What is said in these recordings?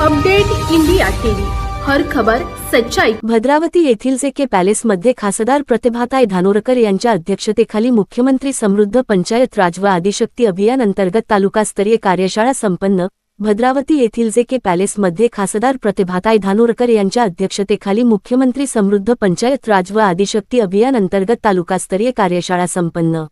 Update India TV. हर खबर सच्चाई. भद्रावती येथील जे के पॅलेसमध्ये खासदार प्रतिभाताई धानोरकर यांच्या अध्यक्षतेखाली मुख्यमंत्री समृद्ध पंचायत राज व आदिशक्ती अभियान अंतर्गत तालुकास्तरीय कार्यशाळा संपन्न. भद्रावती येथील जे के पॅलेसमध्ये खासदार प्रतिभाताई धानोरकर यांच्या अध्यक्षतेखाली मुख्यमंत्री समृद्ध पंचायत राज व आदिशक्ती अभियान अंतर्गत तालुकास्तरीय कार्यशाळा संपन्न.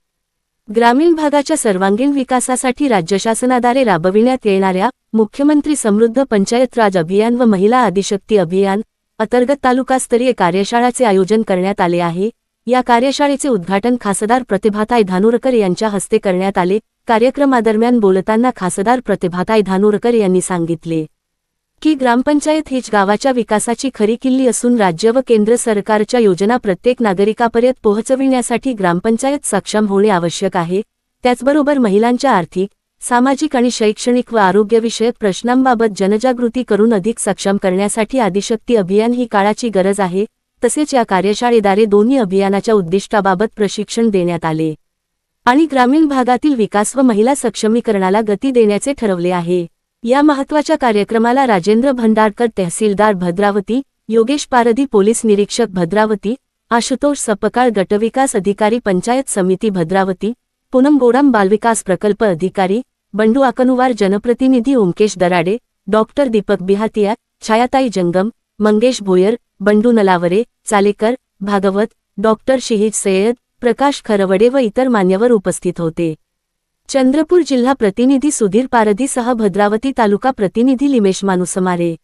ग्रामीण भागाच्या सर्वांगीण विकासासाठी राज्य शासनाद्वारे राबविण्यात येणाऱ्या मुख्यमंत्री समृद्ध पंचायत राज अभियान व महिला आदिशक्ती अभियान अंतर्गत तालुकास्तरीय कार्यशाळाचे आयोजन करण्यात आले आहे. या कार्यशाळेचे उद्घाटन खासदार प्रतिभाताई धानुरकर यांच्या हस्ते करण्यात आले. कार्यक्रमादरम्यान बोलताना खासदार प्रतिभाताई धानुरकर यांनी सांगितले की ग्रामपंचायत हीच गावाच्या विकासाची खरी किल्ली असून राज्य व केंद्र सरकारच्या योजना प्रत्येक नागरिकापर्यंत पोहोचविण्यासाठी ग्रामपंचायत सक्षम होणे आवश्यक आहे. त्याचबरोबर महिलांच्या आर्थिक सामाजिक आणि शैक्षणिक व आरोग्यविषयक प्रश्नांबाबत जनजागृती करून अधिक सक्षम करण्यासाठी आदिशक्ती अभियान ही काळाची गरज आहे तसेच या कार्यशाळेद्वारे दोन्ही अभियानाच्या उद्दिष्टाबाबत प्रशिक्षण देण्यात आले. आणि ग्रामीण भागातील विकास व महिला सक्षमीकरणाला गती देण्याचे ठरवले आहे. या महत्त्वाच्या कार्यक्रमाला राजेंद्र भंडारकर तहसीलदार भद्रावती योगेश पारधी पोलीस निरीक्षक भद्रावती आशुतोष सपकाळ गटविकास अधिकारी पंचायत समिती भद्रावती पूनम गोडाम बालविकास प्रकल्प अधिकारी बंडू आकनुवार जनप्रतिनिधी ओमकेश दराडे डॉक्टर दीपक बिहातिया छायाताई जंगम मंगेश भोयर बंडू नलावरे चालेकर भागवत डॉक्टर शिहीद सय्यद प्रकाश खरवडे व इतर मान्यवर उपस्थित होते. चंद्रपूर जिल्हा प्रतिनिधी सुधीर पारधीसह भद्रावती तालुका प्रतिनिधी लिमेश मानुसमारे.